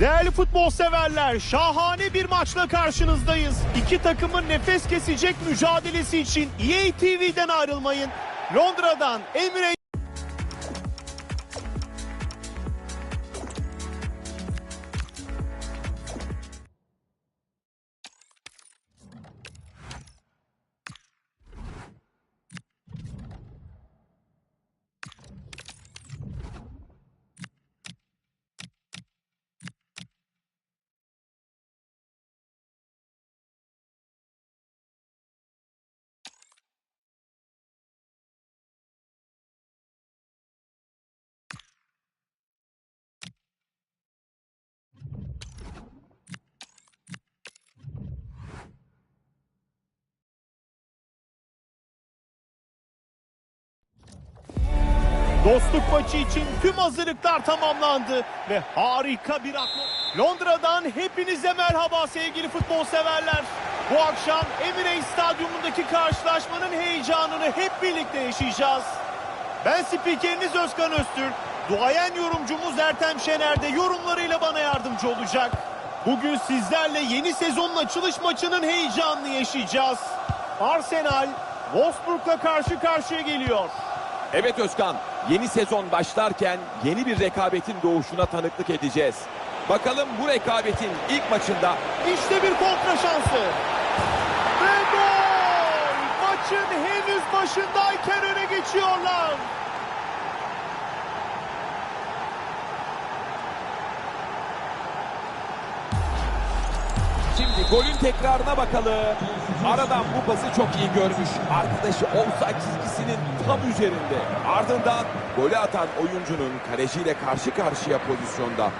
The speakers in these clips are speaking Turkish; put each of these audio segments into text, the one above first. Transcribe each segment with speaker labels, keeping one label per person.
Speaker 1: Değerli futbol severler, şahane bir maçla karşınızdayız. İki takımın nefes kesecek mücadelesi için EA TV'den ayrılmayın. Londra'dan Emre Dostluk maçı için tüm hazırlıklar tamamlandı ve harika bir atmosfer. Londra'dan hepinize merhaba sevgili futbol severler. Bu akşam Emirates Stadyumundaki karşılaşmanın heyecanını hep birlikte yaşayacağız. Ben spikeriniz Özkan Öztürk. Duayen yorumcumuz Ertem Şener de yorumlarıyla bana yardımcı olacak. Bugün sizlerle yeni sezonun açılış maçının heyecanını yaşayacağız. Arsenal Wolfsburg'la karşı karşıya geliyor.
Speaker 2: Evet Özkan, yeni sezon başlarken yeni bir rekabetin doğuşuna tanıklık edeceğiz. Bakalım bu rekabetin ilk maçında
Speaker 1: İşte bir kontra şansı. Ve gol! Maçın henüz başındayken öne geçiyorlar.
Speaker 2: Golün tekrarına bakalım. Aradan bu pası çok iyi görmüş. Arkadaşı offside çizgisinin tam üzerinde. Ardından golü atan oyuncunun kaleciyle karşı karşıya pozisyonda.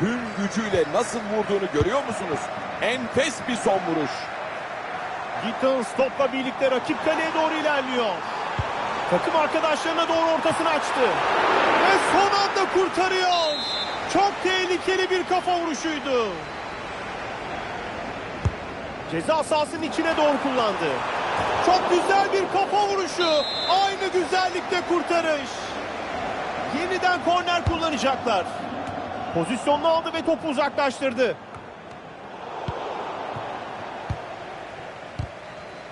Speaker 2: Tüm gücüyle nasıl vurduğunu görüyor musunuz? Enfes bir son vuruş.
Speaker 1: Gittins topla birlikte rakip kaleye doğru ilerliyor. Takım arkadaşlarına doğru ortasını açtı. Ve son anda kurtarıyor. Çok tehlikeli bir kafa vuruşuydu. Ceza sahasının içine doğru kullandı. Çok güzel bir kafa vuruşu. Aynı güzellikte kurtarış. Yeniden korner kullanacaklar. Pozisyonunu aldı ve topu uzaklaştırdı.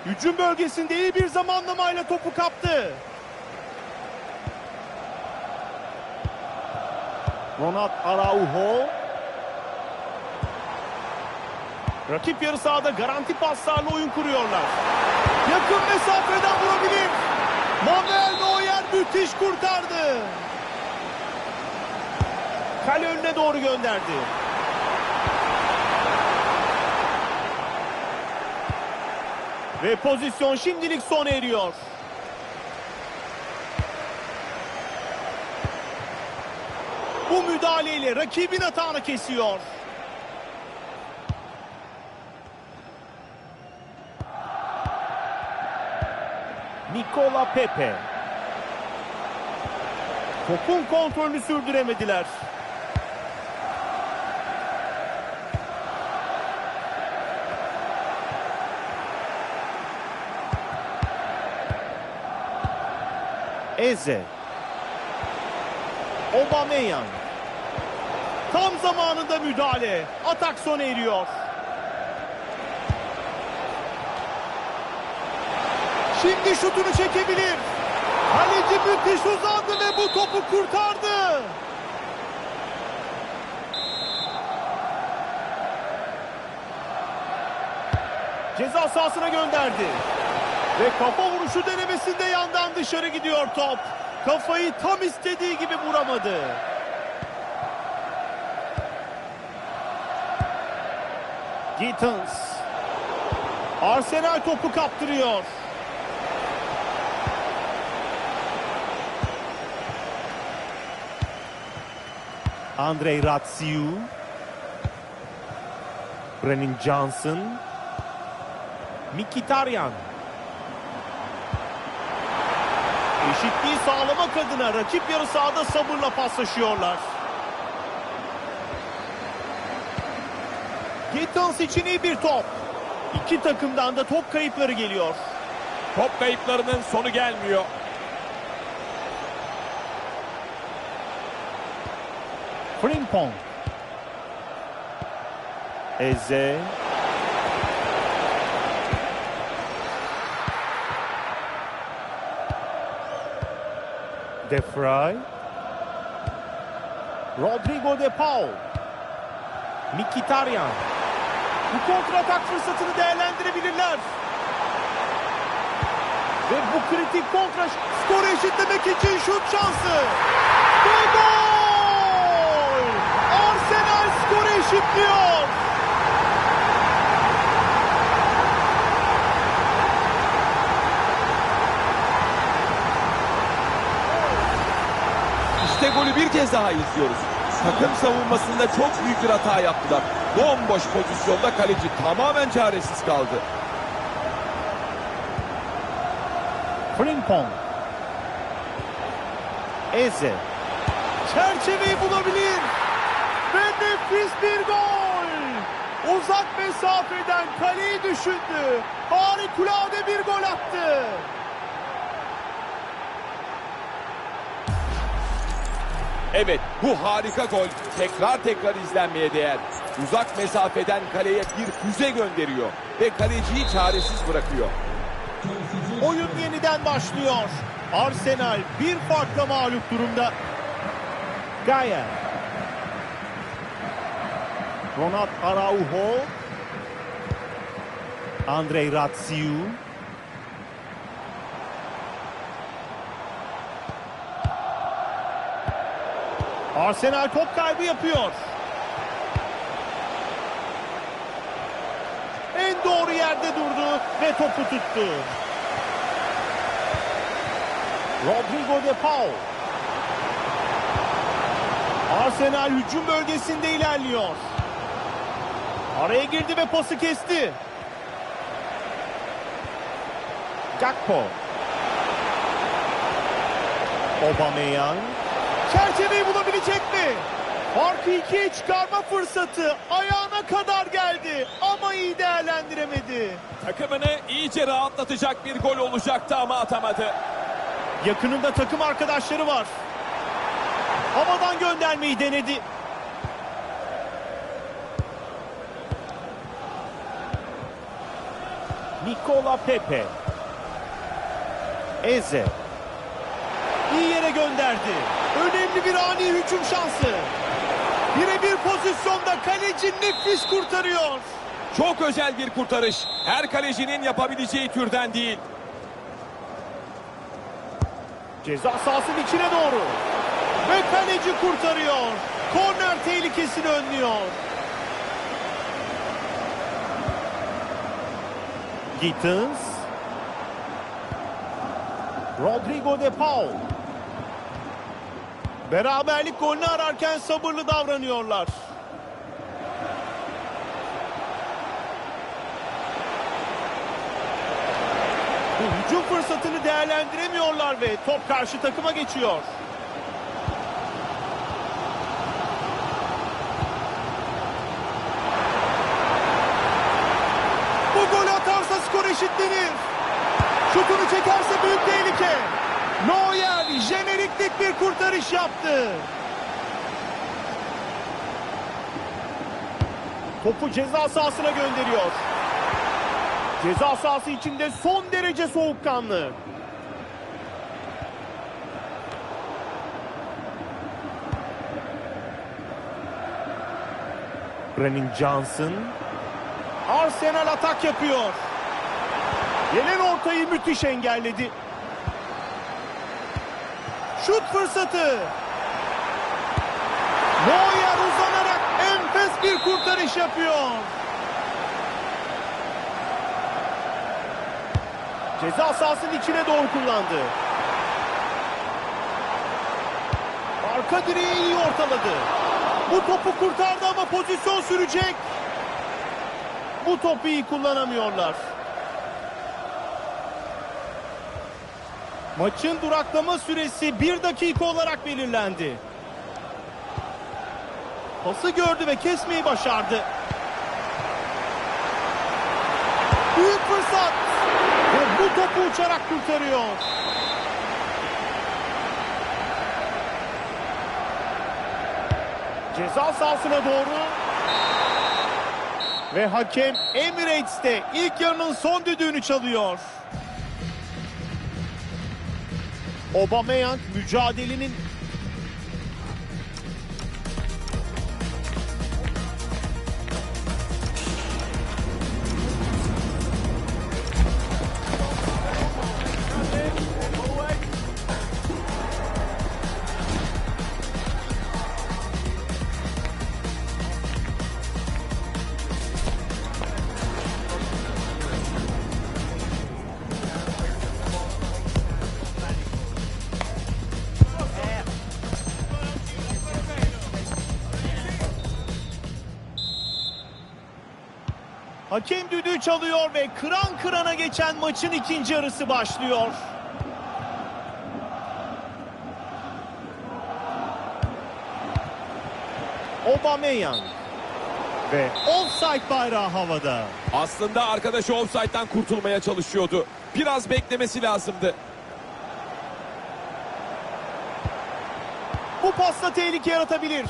Speaker 1: Hücum bölgesinde iyi bir zamanlamayla topu kaptı. Ronald Araujo. Rakip yarı sahada garanti paslarla oyun kuruyorlar. Yakın mesafeden vurabilir. Manuel Neuer müthiş kurtardı. Kale önüne doğru gönderdi. Ve pozisyon şimdilik sona eriyor. Bu müdahaleyle rakibin atağını kesiyor. Nikola Pepe. Topun kontrolünü sürdüremediler. Eze. Aubameyang. Tam zamanında müdahale. Atak sona eriyor. Şimdi şutunu çekebilir. Kaleci müthiş uzandı ve bu topu kurtardı. Ceza sahasına gönderdi. Ve kafa vuruşu denemesinde yandan dışarı gidiyor top. Kafayı tam istediği gibi vuramadı. Gittins. Arsenal topu kaptırıyor. Andrei Ratsiu. Brennan Johnson. Mkhitaryan. Eşitliği sağlamak adına rakip yarı sahada sabırla paslaşıyorlar. Gittins için iyi bir top. İki takımdan da top kayıpları geliyor.
Speaker 2: Top kayıplarının sonu gelmiyor.
Speaker 1: Frimpong. Eze. De Vrij. Rodrigo De Paul. Mkhitaryan. Bu kontratak fırsatını değerlendirebilirler. Ve bu kritik kontra skoru eşitlemek için şut şansı. Ve gol! Arsenal eşitliyor.
Speaker 2: İşte golü bir kez daha izliyoruz. Takım savunmasında çok büyük bir hata yaptılar. Bomboş pozisyonda kaleci tamamen çaresiz kaldı.
Speaker 1: Frimpong. Eze. Çerçeveyi bulabilir. Nefis bir gol. Uzak mesafeden kaleyi düşündü. Harikulade bir gol attı.
Speaker 2: Evet bu harika gol tekrar tekrar izlenmeye değer. Uzak mesafeden kaleye bir füze gönderiyor ve kaleciyi çaresiz bırakıyor.
Speaker 1: Oyun yeniden başlıyor. Arsenal bir farkla mağlup durumda. Gaia. Ronald Araujo. Andrei Ratsiu. Arsenal top kaybı yapıyor. En doğru yerde durdu ve topu tuttu. Rodrigo De Paul. Arsenal hücum bölgesinde ilerliyor. Araya girdi ve pası kesti. Gakpo. Aubameyang. Çerçeveyi bulabilecek mi? Farkı ikiye çıkarma fırsatı ayağına kadar geldi ama iyi değerlendiremedi.
Speaker 2: Takımını iyice rahatlatacak bir gol olacaktı ama atamadı.
Speaker 1: Yakınında takım arkadaşları var. Havadan göndermeyi denedi. Nikola Pepe. Eze. İyi yere gönderdi. Önemli bir ani hücum şansı. Birebir pozisyonda kaleci nefis kurtarıyor.
Speaker 2: Çok özel bir kurtarış. Her kalecinin yapabileceği türden değil.
Speaker 1: Ceza sahasının içine doğru. Ve kaleci kurtarıyor. Korner tehlikesini önlüyor. Gittins. Rodrigo De Paul. Beraberlik golünü ararken sabırlı davranıyorlar. Bu hücum fırsatını değerlendiremiyorlar ve top karşı takıma geçiyor. Bu gol atarsa skor eşitlenir. Şutunu çekerse büyük tehlike. Neuer jeneriklik bir kurtarış yaptı. Topu ceza sahasına gönderiyor. Ceza sahası içinde son derece soğukkanlı. Brennan Johnson. Arsenal atak yapıyor. Gelen ortayı müthiş engelledi. Şut fırsatı. Neuer uzanarak enfes bir kurtarış yapıyor. Ceza sahasının içine doğru kullandı. Arka direği iyi ortaladı. Bu topu kurtardı ama pozisyon sürecek. Bu topu iyi kullanamıyorlar. Maçın duraklama süresi bir dakika olarak belirlendi. Pası gördü ve kesmeyi başardı. Büyük fırsat. Ve bu topu uçarak kurtarıyor. Ceza sahasına doğru. Ve hakem Emirates'te ilk yarının son düdüğünü çalıyor. Aubameyang mücadelenin Hakem düdüğü çalıyor ve kıran kırana geçen maçın ikinci yarısı başlıyor. Aubameyang ve offside bayrağı havada.
Speaker 2: Aslında arkadaşı offside'dan kurtulmaya çalışıyordu. Biraz beklemesi lazımdı.
Speaker 1: Bu pasla tehlike yaratabilir.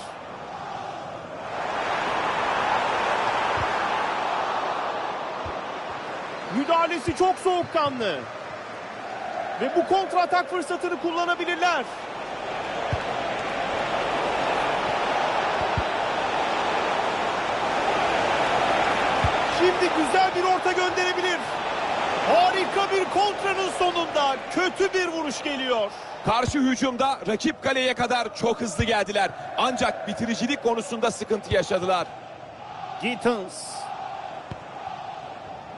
Speaker 1: Müdahalesi çok soğukkanlı. Ve bu kontra atak fırsatını kullanabilirler. Şimdi güzel bir orta gönderebilir. Harika bir kontranın sonunda kötü bir vuruş geliyor.
Speaker 2: Karşı hücumda rakip kaleye kadar çok hızlı geldiler. Ancak bitiricilik konusunda sıkıntı yaşadılar.
Speaker 1: Gittins.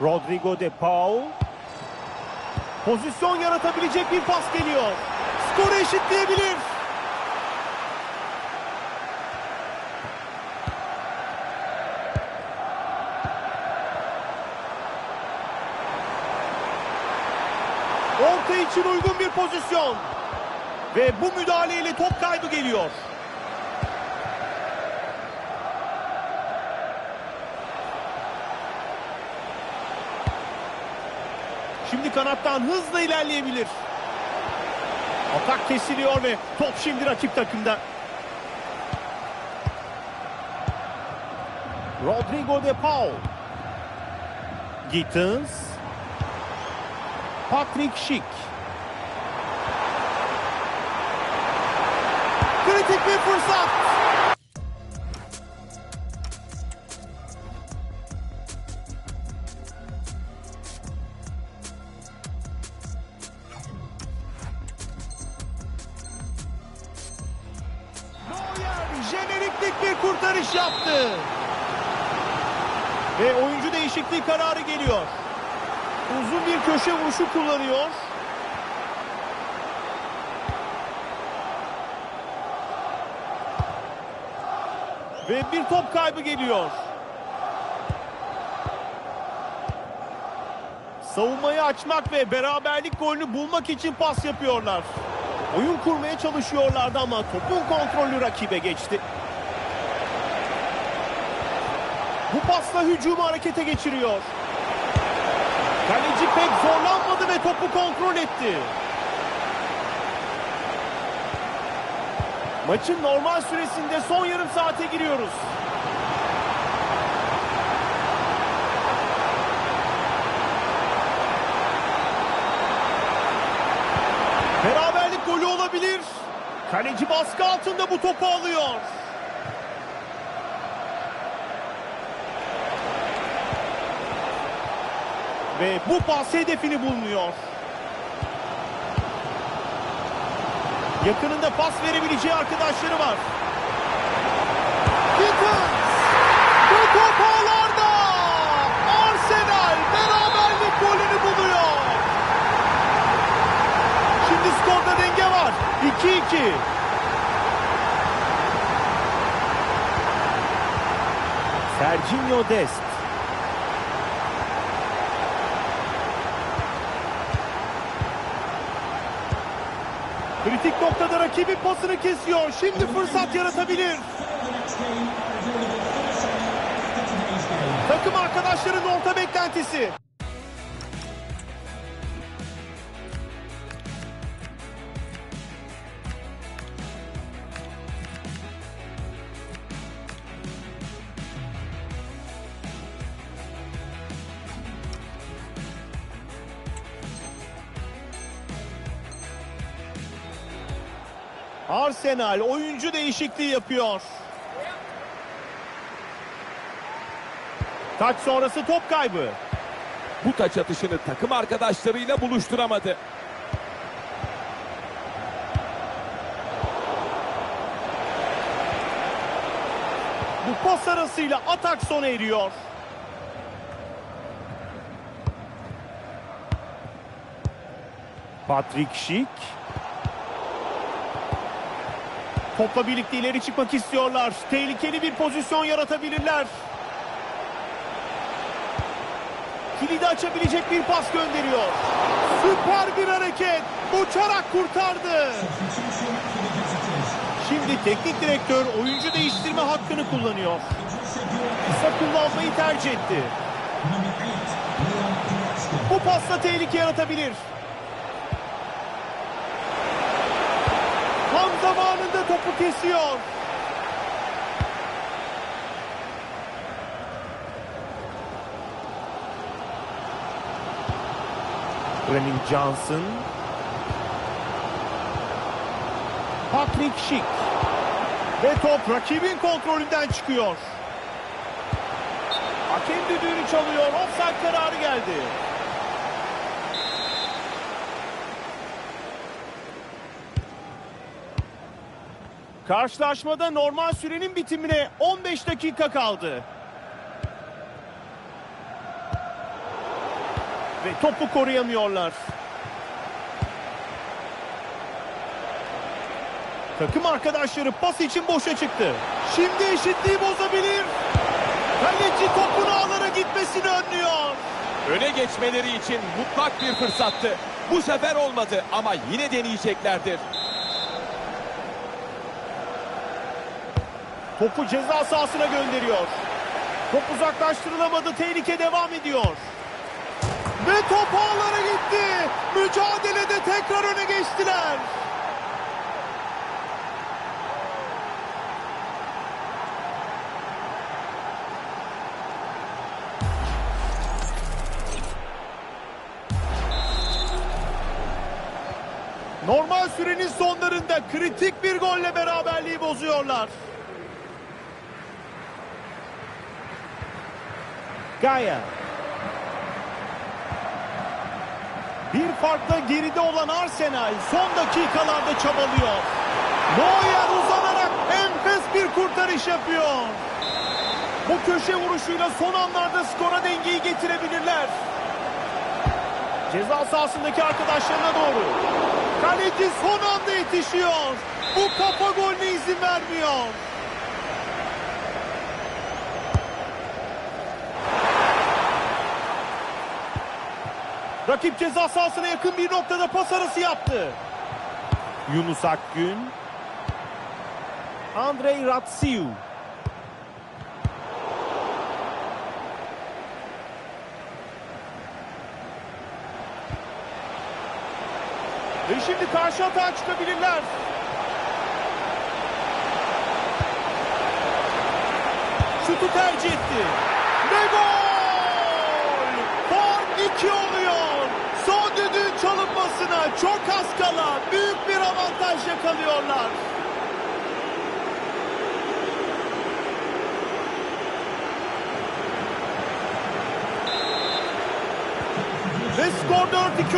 Speaker 1: Rodrigo de Paul. Pozisyon yaratabilecek bir pas geliyor. Skoru eşitleyebilir. Orta için uygun bir pozisyon. Ve bu müdahaleyle top kaybı geliyor. Şimdi kanattan hızla ilerleyebilir. Atak kesiliyor ve top şimdi rakip takımda. Rodrigo de Paul. Gittins. Patrick Schick. Kritik bir fırsat. Kurtarış yaptı. Ve oyuncu değişikliği kararı geliyor. Uzun bir köşe vuruşu kullanıyor. Ve bir top kaybı geliyor. Savunmayı açmak ve beraberlik golünü bulmak için pas yapıyorlar. Oyun kurmaya çalışıyorlardı ama topun kontrolü rakibe geçti. Bu pasla hücumu harekete geçiriyor. Kaleci pek zorlanmadı ve topu kontrol etti. Maçın normal süresinde son yarım saate giriyoruz. Beraberlik golü olabilir. Kaleci baskı altında bu topu alıyor. Ve bu pas hedefini bulmuyor. Yakınında pas verebileceği arkadaşları var. Gittins! Bu top! Arsenal beraberlik golünü buluyor. Şimdi skorda denge var. 2-2. Serginho Dest. Kritik noktada rakibin pasını kesiyor. Şimdi fırsat yaratabilir. Takım arkadaşların orta beklentisi. Arsenal oyuncu değişikliği yapıyor. Taç sonrası top kaybı.
Speaker 2: Bu taç atışını takım arkadaşlarıyla buluşturamadı.
Speaker 1: Bu pas arasıyla atak sona eriyor. Patrick Schick. Topla birlikte ileri çıkmak istiyorlar. Tehlikeli bir pozisyon yaratabilirler. Kilidi açabilecek bir pas gönderiyor. Süper bir hareket. Uçarak kurtardı. Şimdi teknik direktör oyuncu değiştirme hakkını kullanıyor. Kısa kullanmayı tercih etti. Bu pasla tehlike yaratabilir. Tam zamanında topu kesiyor. Brennan Johnson. Patrick Schick. Ve top rakibin kontrolünden çıkıyor. Hakem düdüğünü çalıyor. Offside kararı geldi. Karşılaşmada normal sürenin bitimine 15 dakika kaldı. Ve topu koruyamıyorlar. Takım arkadaşları pas için boşa çıktı. Şimdi eşitliği bozabilir. Kaleci topun ağlara gitmesini önlüyor.
Speaker 2: Öne geçmeleri için mutlak bir fırsattı. Bu sefer olmadı ama yine deneyeceklerdir.
Speaker 1: Topu ceza sahasına gönderiyor. Top uzaklaştırılamadı. Tehlike devam ediyor. Ve top ağlara gitti. Mücadelede tekrar öne geçtiler. Normal sürenin sonlarında kritik bir golle beraberliği bozuyorlar. Gaia. Bir farkla geride olan Arsenal son dakikalarda çabalıyor. Neuer uzanarak enfes bir kurtarış yapıyor. Bu köşe vuruşuyla son anlarda skora dengeyi getirebilirler. Ceza sahasındaki arkadaşlarına doğru. Kaleci son anda yetişiyor. Bu kafa golüne izin vermiyor. Rakip ceza sahasına yakın bir noktada pas arası yaptı. Yunus Akgün. Andrei Ratsiu. Ve şimdi karşı atağa çıkabilirler. Şutu tercih etti. Ve gol! Fark 2 oluyor. Çalınmasına çok az kala büyük bir avantaj yakalıyorlar. Ve skor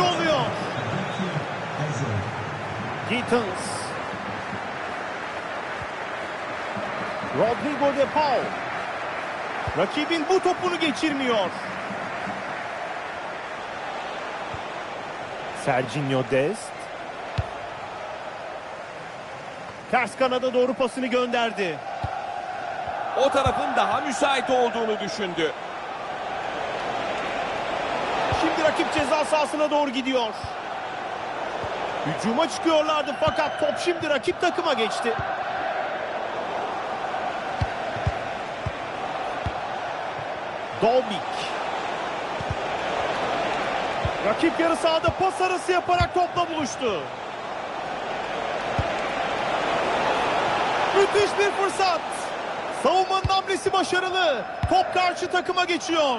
Speaker 1: 4-2 oluyor. Gittins. Rodrigo de Paul. Rakibin bu topunu geçirmiyor. Serginho Dest. Ters kanada doğru pasını gönderdi.
Speaker 2: O tarafın daha müsait olduğunu düşündü.
Speaker 1: Şimdi rakip ceza sahasına doğru gidiyor. Hücuma çıkıyorlardı fakat top şimdi rakip takıma geçti. Dolbik. Rakip yarı sahada pas arası yaparak topla buluştu. Müthiş bir fırsat. Savunmanın hamlesi başarılı. Top karşı takıma geçiyor.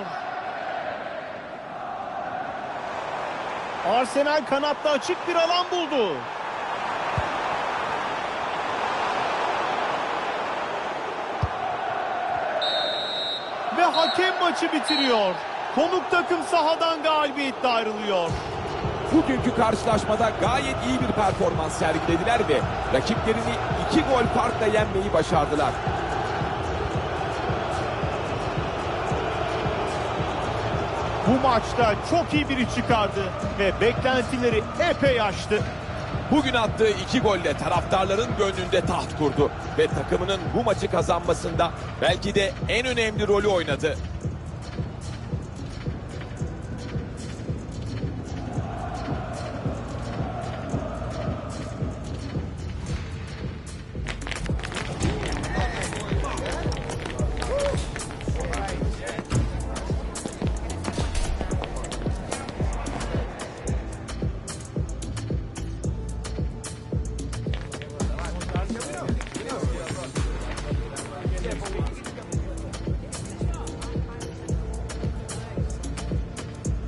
Speaker 1: Arsenal kanatta açık bir alan buldu. Ve hakem maçı bitiriyor. Konuk takım sahadan galibiyetle ayrılıyor.
Speaker 2: Bugünkü karşılaşmada gayet iyi bir performans sergilediler ve rakiplerini iki gol farkla yenmeyi başardılar.
Speaker 1: Bu maçta çok iyi biri çıkardı ve beklentileri epey aştı.
Speaker 2: Bugün attığı iki golle taraftarların gönlünde taht kurdu ve takımının bu maçı kazanmasında belki de en önemli rolü oynadı.